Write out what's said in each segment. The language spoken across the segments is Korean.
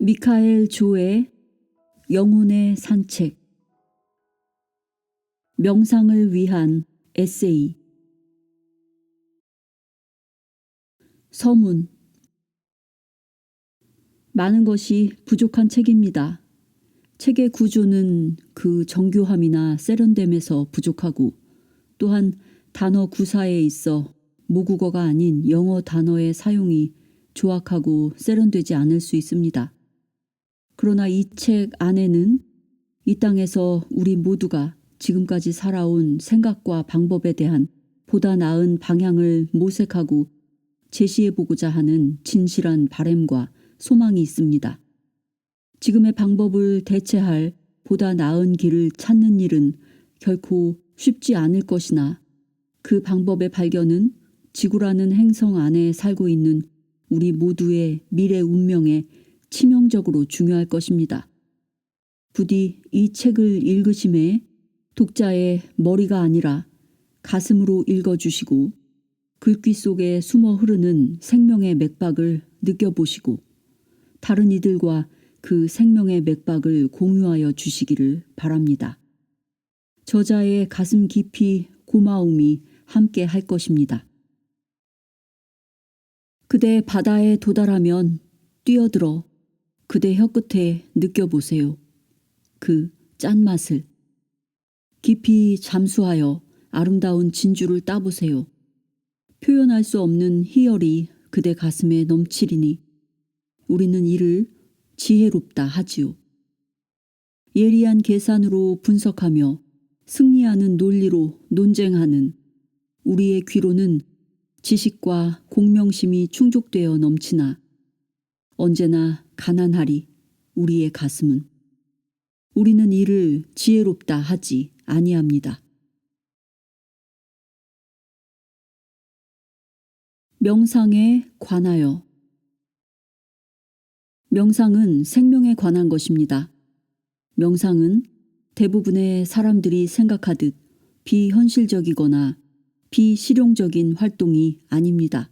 미카엘 조의 영혼의 산책 명상을 위한 에세이 서문 많은 것이 부족한 책입니다. 책의 구조는 그 정교함이나 세련됨에서 부족하고 또한 단어 구사에 있어 모국어가 아닌 영어 단어의 사용이 조악하고 세련되지 않을 수 있습니다. 그러나 이 책 안에는 이 땅에서 우리 모두가 지금까지 살아온 생각과 방법에 대한 보다 나은 방향을 모색하고 제시해보고자 하는 진실한 바램과 소망이 있습니다. 지금의 방법을 대체할 보다 나은 길을 찾는 일은 결코 쉽지 않을 것이나 그 방법의 발견은 지구라는 행성 안에 살고 있는 우리 모두의 미래 운명에 치명적으로 중요할 것입니다. 부디 이 책을 읽으심에 독자의 머리가 아니라 가슴으로 읽어주시고 글귀 속에 숨어 흐르는 생명의 맥박을 느껴보시고 다른 이들과 그 생명의 맥박을 공유하여 주시기를 바랍니다. 저자의 가슴 깊이 고마움이 함께 할 것입니다. 그대 바다에 도달하면 뛰어들어 그대 혀끝에 느껴보세요. 그 짠맛을. 깊이 잠수하여 아름다운 진주를 따보세요. 표현할 수 없는 희열이 그대 가슴에 넘치리니 우리는 이를 지혜롭다 하지요. 예리한 계산으로 분석하며 승리하는 논리로 논쟁하는 우리의 귀로는 지식과 공명심이 충족되어 넘치나 언제나 가난하리 우리의 가슴은 우리는 이를 지혜롭다 하지 아니합니다. 명상에 관하여 명상은 생명에 관한 것입니다. 명상은 대부분의 사람들이 생각하듯 비현실적이거나 비실용적인 활동이 아닙니다.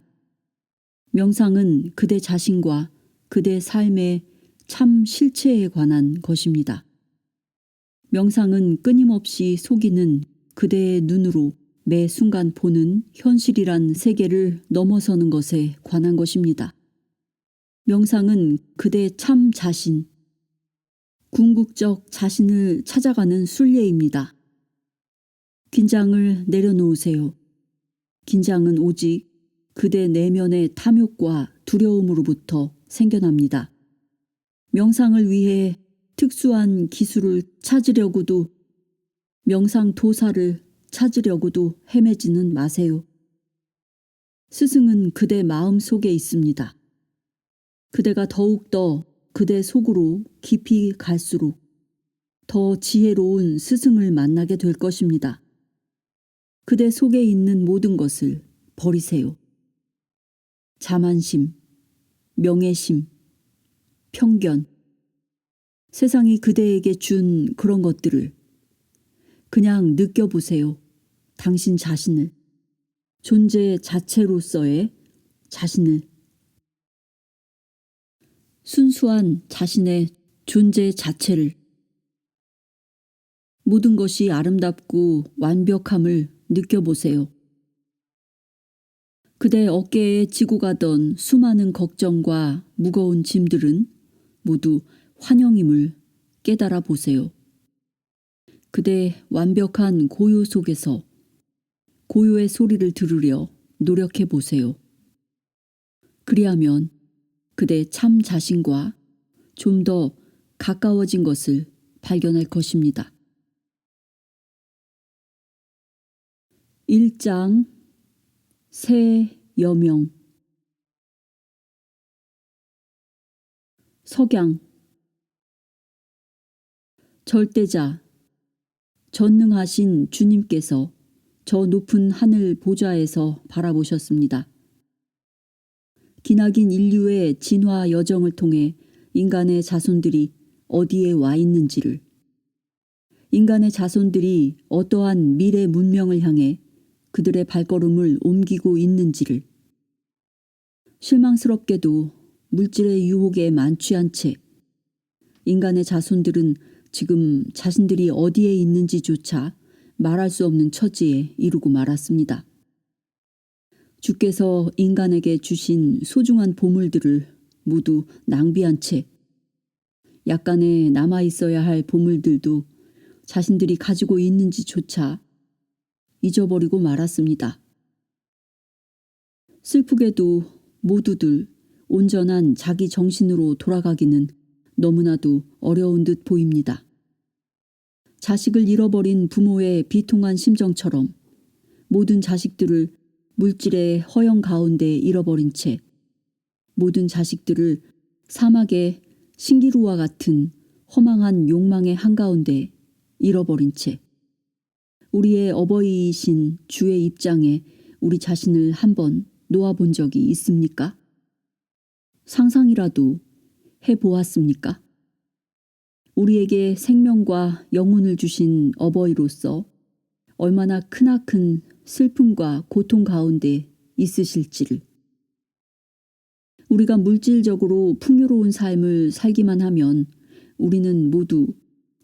명상은 그대 자신과 그대 삶의 참 실체에 관한 것입니다. 명상은 끊임없이 속이는 그대의 눈으로 매 순간 보는 현실이란 세계를 넘어서는 것에 관한 것입니다. 명상은 그대 참 자신, 궁극적 자신을 찾아가는 순례입니다. 긴장을 내려놓으세요. 긴장은 오직 그대 내면의 탐욕과 두려움으로부터 생겨납니다. 명상을 위해 특수한 기술을 찾으려고도 명상 도사를 찾으려고도 헤매지는 마세요. 스승은 그대 마음 속에 있습니다. 그대가 더욱더 그대 속으로 깊이 갈수록 더 지혜로운 스승을 만나게 될 것입니다. 그대 속에 있는 모든 것을 버리세요. 자만심, 명예심, 편견, 세상이 그대에게 준 그런 것들을 그냥 느껴보세요. 당신 자신을, 존재 자체로서의 자신을, 순수한 자신의 존재 자체를, 모든 것이 아름답고 완벽함을 느껴보세요. 그대 어깨에 지고 가던 수많은 걱정과 무거운 짐들은 모두 환영임을 깨달아 보세요. 그대 완벽한 고요 속에서 고요의 소리를 들으려 노력해 보세요. 그리하면 그대 참 자신과 좀 더 가까워진 것을 발견할 것입니다. 1장 새 여명. 석양. 절대자. 전능하신 주님께서 저 높은 하늘 보좌에서 바라보셨습니다. 기나긴 인류의 진화 여정을 통해 인간의 자손들이 어디에 와 있는지를. 인간의 자손들이 어떠한 미래 문명을 향해 그들의 발걸음을 옮기고 있는지를 실망스럽게도 물질의 유혹에 만취한 채 인간의 자손들은 지금 자신들이 어디에 있는지조차 말할 수 없는 처지에 이르고 말았습니다. 주께서 인간에게 주신 소중한 보물들을 모두 낭비한 채 약간의 남아 있어야 할 보물들도 자신들이 가지고 있는지조차 잊어버리고 말았습니다. 슬프게도 모두들 온전한 자기 정신으로 돌아가기는 너무나도 어려운 듯 보입니다. 자식을 잃어버린 부모의 비통한 심정처럼 모든 자식들을 물질의 허영 가운데 잃어버린 채 모든 자식들을 사막의 신기루와 같은 허망한 욕망의 한가운데 잃어버린 채 우리의 어버이이신 주의 입장에 우리 자신을 한번 놓아본 적이 있습니까? 상상이라도 해보았습니까? 우리에게 생명과 영혼을 주신 어버이로서 얼마나 크나큰 슬픔과 고통 가운데 있으실지를. 우리가 물질적으로 풍요로운 삶을 살기만 하면 우리는 모두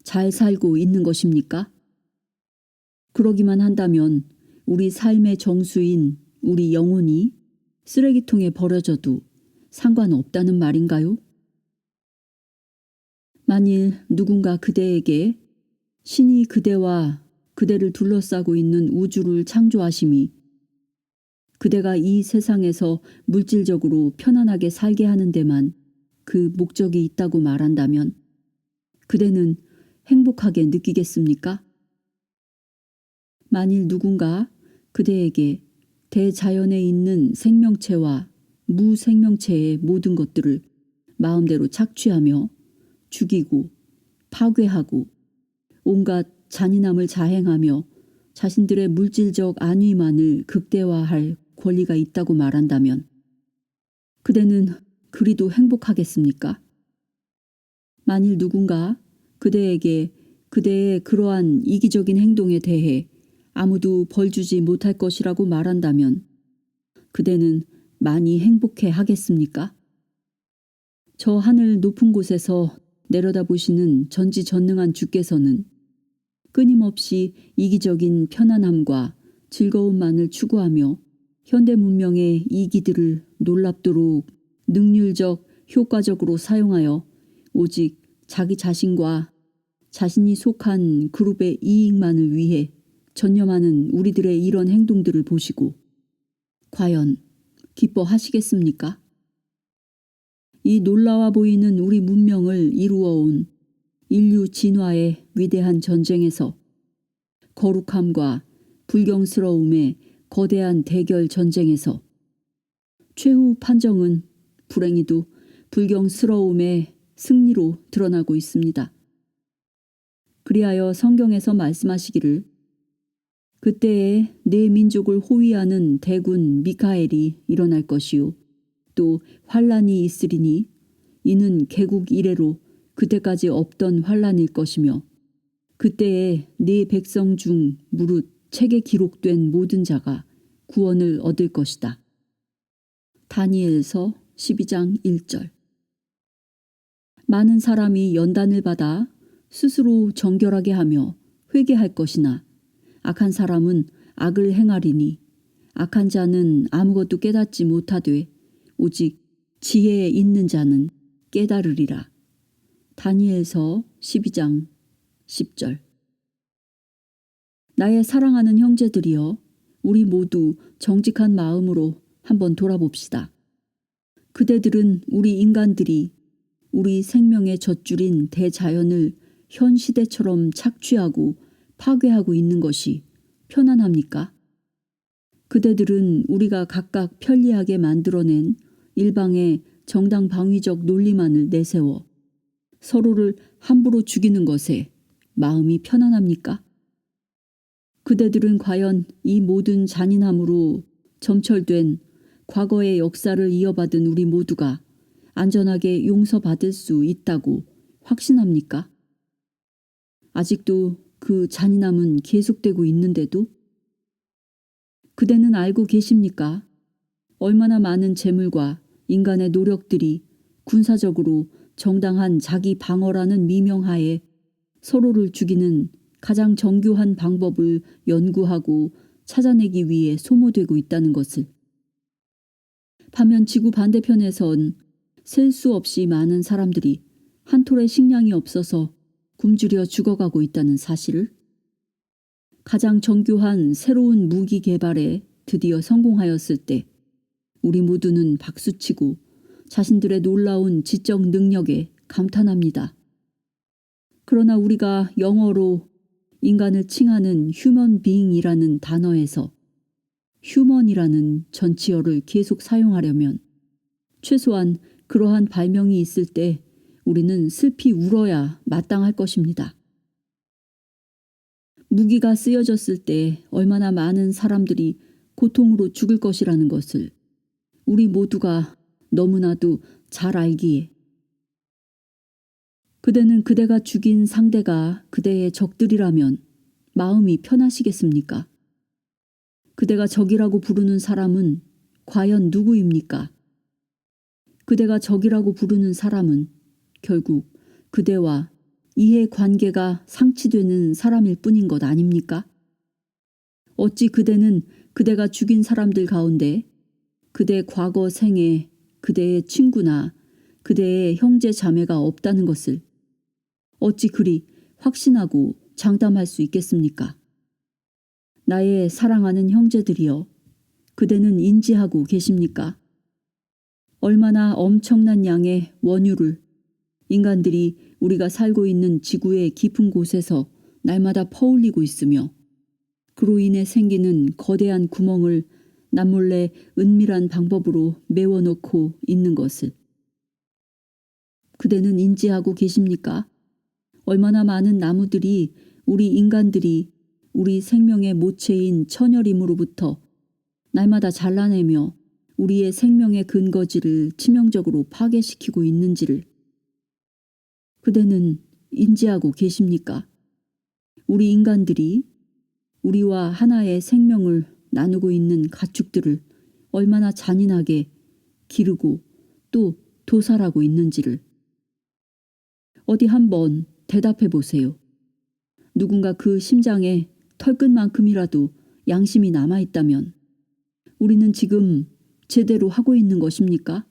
잘 살고 있는 것입니까? 그러기만 한다면 우리 삶의 정수인 우리 영혼이 쓰레기통에 버려져도 상관없다는 말인가요? 만일 누군가 그대에게 신이 그대와 그대를 둘러싸고 있는 우주를 창조하심이 그대가 이 세상에서 물질적으로 편안하게 살게 하는 데만 그 목적이 있다고 말한다면 그대는 행복하게 느끼겠습니까? 만일 누군가 그대에게 대자연에 있는 생명체와 무생명체의 모든 것들을 마음대로 착취하며 죽이고 파괴하고 온갖 잔인함을 자행하며 자신들의 물질적 안위만을 극대화할 권리가 있다고 말한다면 그대는 그리도 행복하겠습니까? 만일 누군가 그대에게 그대의 그러한 이기적인 행동에 대해 아무도 벌 주지 못할 것이라고 말한다면 그대는 많이 행복해 하겠습니까? 저 하늘 높은 곳에서 내려다보시는 전지전능한 주께서는 끊임없이 이기적인 편안함과 즐거움만을 추구하며 현대 문명의 이기들을 놀랍도록 능률적 효과적으로 사용하여 오직 자기 자신과 자신이 속한 그룹의 이익만을 위해 전념하는 우리들의 이런 행동들을 보시고 과연 기뻐하시겠습니까? 이 놀라워 보이는 우리 문명을 이루어온 인류 진화의 위대한 전쟁에서 거룩함과 불경스러움의 거대한 대결 전쟁에서 최후 판정은 불행히도 불경스러움의 승리로 드러나고 있습니다. 그리하여 성경에서 말씀하시기를 그때에 내 민족을 호위하는 대군 미카엘이 일어날 것이요 또 환란이 있으리니 이는 개국 이래로 그때까지 없던 환란일 것이며 그때에 네 백성 중 무릇 책에 기록된 모든 자가 구원을 얻을 것이다. 다니엘서 12장 1절 많은 사람이 연단을 받아 스스로 정결하게 하며 회개할 것이나 악한 사람은 악을 행하리니 악한 자는 아무것도 깨닫지 못하되 오직 지혜에 있는 자는 깨달으리라. 다니엘서 12장 10절 나의 사랑하는 형제들이여 우리 모두 정직한 마음으로 한번 돌아봅시다. 그대들은 우리 인간들이 우리 생명의 젖줄인 대자연을 현 시대처럼 착취하고 파괴하고 있는 것이 편안합니까? 그대들은 우리가 각각 편리하게 만들어낸 일방의 정당 방위적 논리만을 내세워 서로를 함부로 죽이는 것에 마음이 편안합니까? 그대들은 과연 이 모든 잔인함으로 점철된 과거의 역사를 이어받은 우리 모두가 안전하게 용서받을 수 있다고 확신합니까? 아직도 그 잔인함은 계속되고 있는데도 그대는 알고 계십니까? 얼마나 많은 재물과 인간의 노력들이 군사적으로 정당한 자기 방어라는 미명하에 서로를 죽이는 가장 정교한 방법을 연구하고 찾아내기 위해 소모되고 있다는 것을. 반면 지구 반대편에선 셀 수 없이 많은 사람들이 한 톨의 식량이 없어서 굶주려 죽어가고 있다는 사실을 가장 정교한 새로운 무기 개발에 드디어 성공하였을 때 우리 모두는 박수치고 자신들의 놀라운 지적 능력에 감탄합니다. 그러나 우리가 영어로 인간을 칭하는 휴먼 빙이라는 단어에서 휴먼이라는 전치어를 계속 사용하려면 최소한 그러한 발명이 있을 때 우리는 슬피 울어야 마땅할 것입니다. 무기가 쓰여졌을 때 얼마나 많은 사람들이 고통으로 죽을 것이라는 것을 우리 모두가 너무나도 잘 알기에 그대는 그대가 죽인 상대가 그대의 적들이라면 마음이 편하시겠습니까? 그대가 적이라고 부르는 사람은 과연 누구입니까? 그대가 적이라고 부르는 사람은 결국 그대와 이해 관계가 상치되는 사람일 뿐인 것 아닙니까? 어찌 그대는 그대가 죽인 사람들 가운데 그대 과거 생에 그대의 친구나 그대의 형제 자매가 없다는 것을 어찌 그리 확신하고 장담할 수 있겠습니까? 나의 사랑하는 형제들이여, 그대는 인지하고 계십니까? 얼마나 엄청난 양의 원유를 인간들이 우리가 살고 있는 지구의 깊은 곳에서 날마다 퍼올리고 있으며 그로 인해 생기는 거대한 구멍을 남몰래 은밀한 방법으로 메워놓고 있는 것을 그대는 인지하고 계십니까? 얼마나 많은 나무들이 우리 인간들이 우리 생명의 모체인 천열임으로부터 날마다 잘라내며 우리의 생명의 근거지를 치명적으로 파괴시키고 있는지를 그대는 인지하고 계십니까? 우리 인간들이 우리와 하나의 생명을 나누고 있는 가축들을 얼마나 잔인하게 기르고 또 도살하고 있는지를 어디 한번 대답해 보세요. 누군가 그 심장에 털끝만큼이라도 양심이 남아있다면 우리는 지금 제대로 하고 있는 것입니까?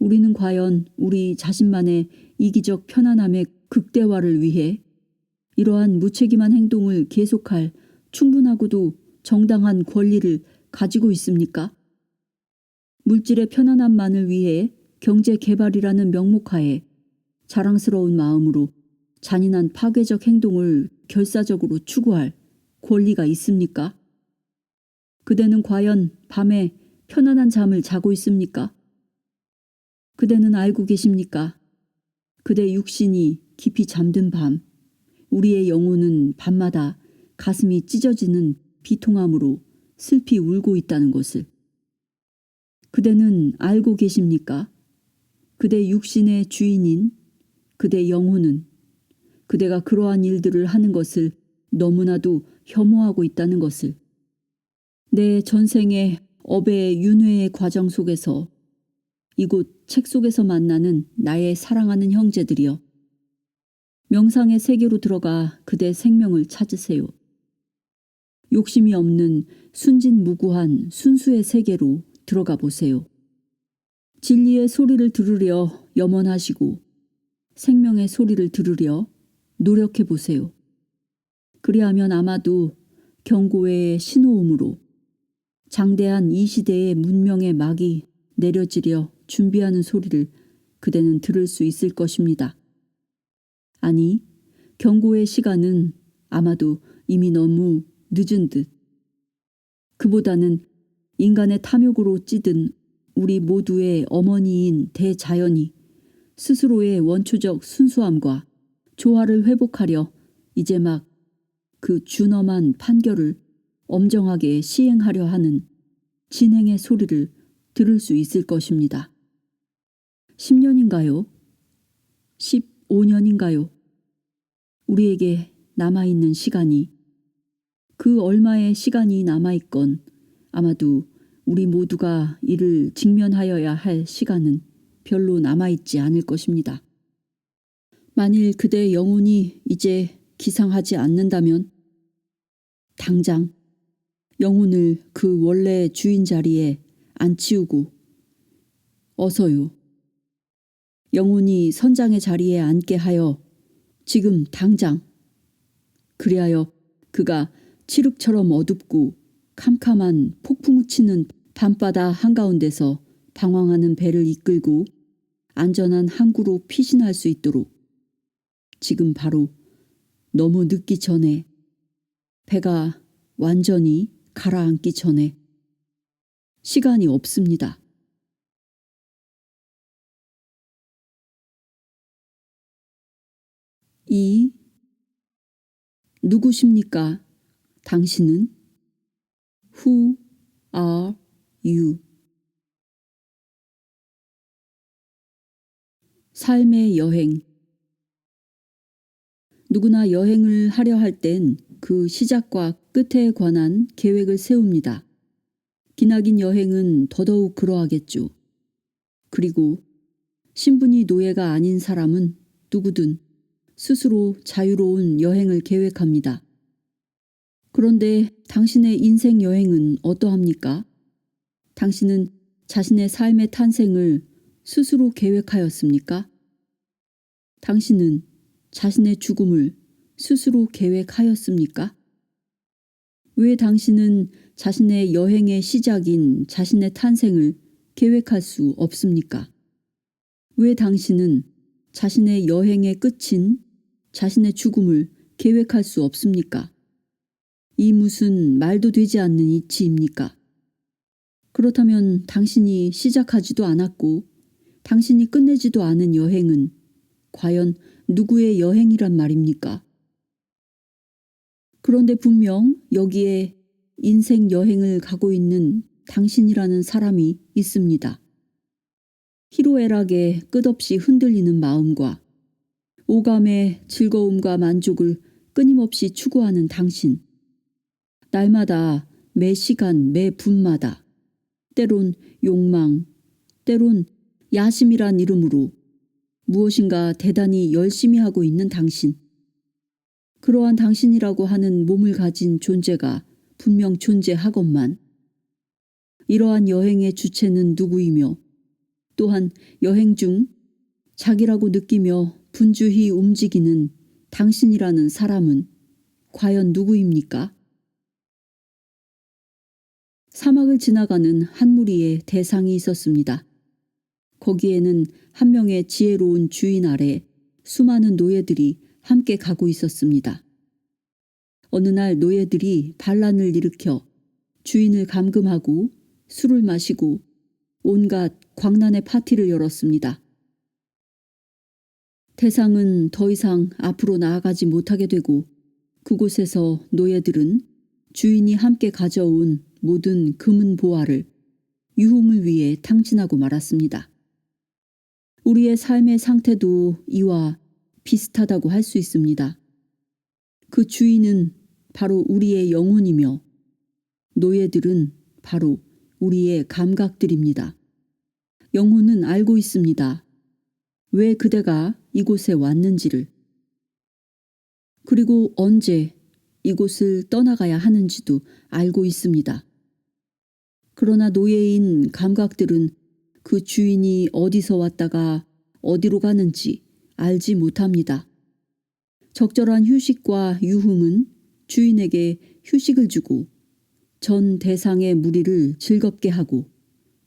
우리는 과연 우리 자신만의 이기적 편안함의 극대화를 위해 이러한 무책임한 행동을 계속할 충분하고도 정당한 권리를 가지고 있습니까? 물질의 편안함만을 위해 경제 개발이라는 명목하에 자랑스러운 마음으로 잔인한 파괴적 행동을 결사적으로 추구할 권리가 있습니까? 그대는 과연 밤에 편안한 잠을 자고 있습니까? 그대는 알고 계십니까? 그대 육신이 깊이 잠든 밤, 우리의 영혼은 밤마다 가슴이 찢어지는 비통함으로 슬피 울고 있다는 것을. 그대는 알고 계십니까? 그대 육신의 주인인 그대 영혼은 그대가 그러한 일들을 하는 것을 너무나도 혐오하고 있다는 것을. 내 전생의 업의 윤회의 과정 속에서 이곳 책 속에서 만나는 나의 사랑하는 형제들이여. 명상의 세계로 들어가 그대 생명을 찾으세요. 욕심이 없는 순진무구한 순수의 세계로 들어가 보세요. 진리의 소리를 들으려 염원하시고 생명의 소리를 들으려 노력해 보세요. 그리하면 아마도 경고의 신호음으로 장대한 이 시대의 문명의 막이 내려지려 준비하는 소리를 그대는 들을 수 있을 것입니다. 아니, 경고의 시간은 아마도 이미 너무 늦은 듯. 그보다는 인간의 탐욕으로 찌든 우리 모두의 어머니인 대자연이 스스로의 원초적 순수함과 조화를 회복하려 이제 막 그 준엄한 판결을 엄정하게 시행하려 하는 진행의 소리를 들을 수 있을 것입니다. 10년인가요? 15년인가요? 우리에게 남아있는 시간이 그 얼마의 시간이 남아있건 아마도 우리 모두가 이를 직면하여야 할 시간은 별로 남아있지 않을 것입니다. 만일 그대의 영혼이 이제 기상하지 않는다면 당장 영혼을 그 원래 주인 자리에 앉히우고 어서요. 영혼이 선장의 자리에 앉게 하여 지금 당장 그리하여 그가 칠흑처럼 어둡고 캄캄한 폭풍우 치는 밤바다 한가운데서 방황하는 배를 이끌고 안전한 항구로 피신할 수 있도록 지금 바로 너무 늦기 전에 배가 완전히 가라앉기 전에 시간이 없습니다. 이 누구십니까? 당신은 Who are you? 삶의 여행 누구나 여행을 하려 할 땐 그 시작과 끝에 관한 계획을 세웁니다. 기나긴 여행은 더더욱 그러하겠죠. 그리고 신분이 노예가 아닌 사람은 누구든 스스로 자유로운 여행을 계획합니다. 그런데 당신의 인생 여행은 어떠합니까? 당신은 자신의 삶의 탄생을 스스로 계획하였습니까? 당신은 자신의 죽음을 스스로 계획하였습니까? 왜 당신은 자신의 여행의 시작인 자신의 탄생을 계획할 수 없습니까? 왜 당신은 자신의 여행의 끝인 자신의 죽음을 계획할 수 없습니까? 이 무슨 말도 되지 않는 이치입니까? 그렇다면 당신이 시작하지도 않았고 당신이 끝내지도 않은 여행은 과연 누구의 여행이란 말입니까? 그런데 분명 여기에 인생 여행을 가고 있는 당신이라는 사람이 있습니다. 희로애락에 끝없이 흔들리는 마음과 오감의 즐거움과 만족을 끊임없이 추구하는 당신. 날마다 매 시간 매 분마다 때론 욕망, 때론 야심이란 이름으로 무엇인가 대단히 열심히 하고 있는 당신. 그러한 당신이라고 하는 몸을 가진 존재가 분명 존재하건만 이러한 여행의 주체는 누구이며 또한 여행 중 자기라고 느끼며 분주히 움직이는 당신이라는 사람은 과연 누구입니까? 사막을 지나가는 한 무리의 대상이 있었습니다. 거기에는 한 명의 지혜로운 주인 아래 수많은 노예들이 함께 가고 있었습니다. 어느 날 노예들이 반란을 일으켜 주인을 감금하고 술을 마시고 온갖 광란의 파티를 열었습니다. 대상은 더 이상 앞으로 나아가지 못하게 되고 그곳에서 노예들은 주인이 함께 가져온 모든 금은 보화를 유흥을 위해 탕진하고 말았습니다. 우리의 삶의 상태도 이와 비슷하다고 할 수 있습니다. 그 주인은 바로 우리의 영혼이며 노예들은 바로 우리의 감각들입니다. 영혼은 알고 있습니다. 왜 그대가 이곳에 왔는지를. 그리고 언제 이곳을 떠나가야 하는지도 알고 있습니다. 그러나 노예인 감각들은 그 주인이 어디서 왔다가 어디로 가는지 알지 못합니다. 적절한 휴식과 유흥은 주인에게 휴식을 주고 전 대상의 무리를 즐겁게 하고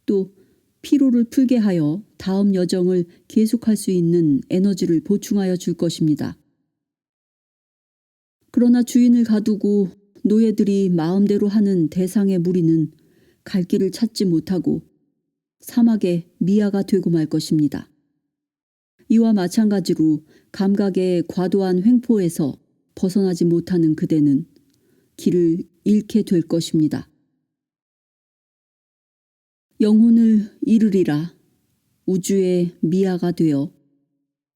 또 피로를 풀게 하여 다음 여정을 계속할 수 있는 에너지를 보충하여 줄 것입니다. 그러나 주인을 가두고 노예들이 마음대로 하는 대상의 무리는 갈 길을 찾지 못하고 사막의 미아가 되고 말 것입니다. 이와 마찬가지로 감각의 과도한 횡포에서 벗어나지 못하는 그대는 길을 잃게 될 것입니다. 영혼을 잃으리라 우주의 미아가 되어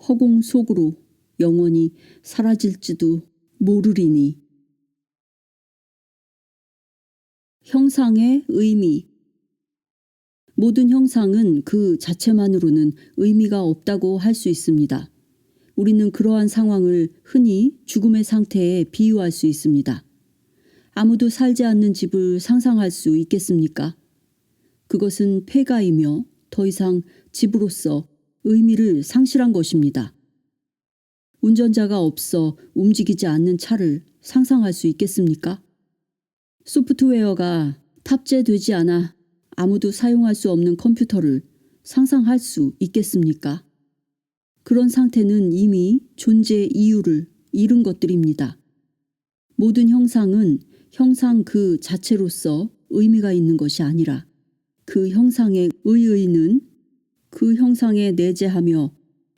허공 속으로 영원히 사라질지도 모르리니 형상의 의미 모든 형상은 그 자체만으로는 의미가 없다고 할 수 있습니다. 우리는 그러한 상황을 흔히 죽음의 상태에 비유할 수 있습니다. 아무도 살지 않는 집을 상상할 수 있겠습니까? 그것은 폐가이며 더 이상 집으로서 의미를 상실한 것입니다. 운전자가 없어 움직이지 않는 차를 상상할 수 있겠습니까? 소프트웨어가 탑재되지 않아 아무도 사용할 수 없는 컴퓨터를 상상할 수 있겠습니까? 그런 상태는 이미 존재 이유를 잃은 것들입니다. 모든 형상은 형상 그 자체로서 의미가 있는 것이 아니라 그 형상의 의의는 그 형상에 내재하며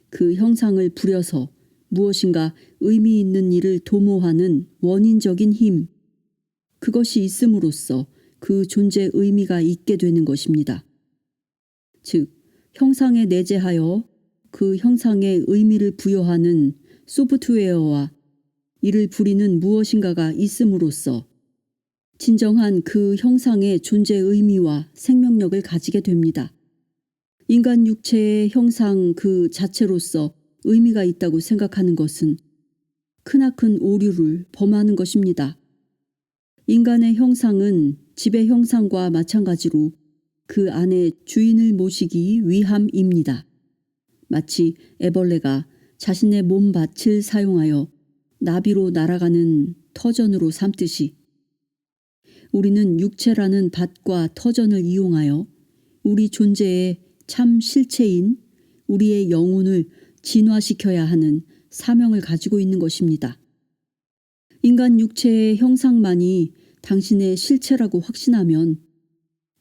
그 형상을 부려서 무엇인가 의미 있는 일을 도모하는 원인적인 힘, 그것이 있음으로써 그 존재 의미가 있게 되는 것입니다. 즉, 형상에 내재하여 그 형상에 의미를 부여하는 소프트웨어와 이를 부리는 무엇인가가 있음으로써 진정한 그 형상의 존재 의미와 생명력을 가지게 됩니다. 인간 육체의 형상 그 자체로서 의미가 있다고 생각하는 것은 크나큰 오류를 범하는 것입니다. 인간의 형상은 집의 형상과 마찬가지로 그 안에 주인을 모시기 위함입니다. 마치 애벌레가 자신의 몸 밭을 사용하여 나비로 날아가는 터전으로 삼듯이 우리는 육체라는 밭과 터전을 이용하여 우리 존재의 참 실체인 우리의 영혼을 진화시켜야 하는 사명을 가지고 있는 것입니다. 인간 육체의 형상만이 당신의 실체라고 확신하면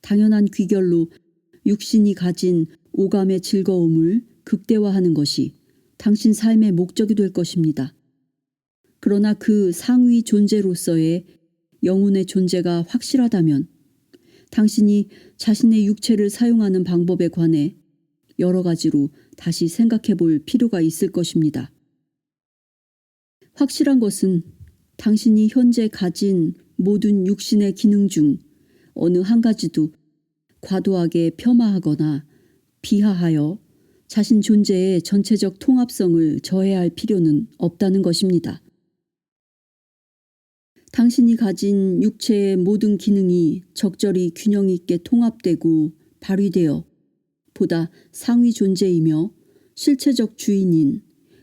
당연한 귀결로 육신이 가진 오감의 즐거움을 극대화하는 것이 당신 삶의 목적이 될 것입니다. 그러나 그 상위 존재로서의 영혼의 존재가 확실하다면 당신이 자신의 육체를 사용하는 방법에 관해 여러 가지로 다시 생각해 볼 필요가 있을 것입니다. 확실한 것은 당신이 현재 가진 모든 육신의 기능 중 어느 한 가지도 과도하게 폄하하거나 비하하여 자신 존재의 전체적 통합성을 저해할 필요는 없다는 것입니다. 당신이 가진 육체의 모든 기능이 적절히 균형 있게 통합되고 발휘되어 보다 상위 존재이며 실체적 주인인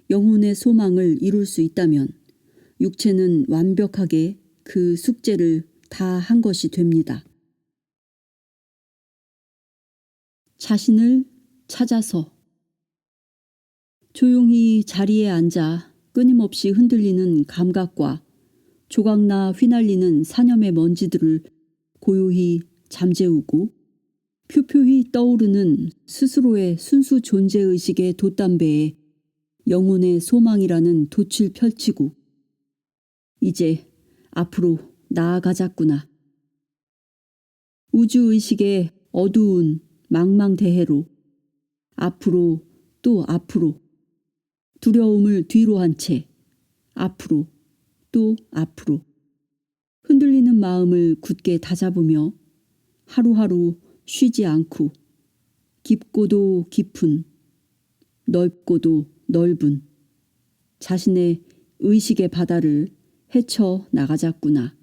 영혼의 소망을 이룰 수 있다면 육체는 완벽하게 그 숙제를 다 한 것이 됩니다. 자신을 찾아서 조용히 자리에 앉아 끊임없이 흔들리는 감각과 조각나 휘날리는 사념의 먼지들을 고요히 잠재우고 표표히 떠오르는 스스로의 순수 존재의식의 돛담배에 영혼의 소망이라는 돛을 펼치고 이제 앞으로 나아가자꾸나. 우주의식의 어두운 망망대해로 앞으로 또 앞으로 두려움을 뒤로 한 채 앞으로 또 앞으로 흔들리는 마음을 굳게 다잡으며 하루하루 쉬지 않고 깊고도 깊은 넓고도 넓은 자신의 의식의 바다를 헤쳐 나가자꾸나.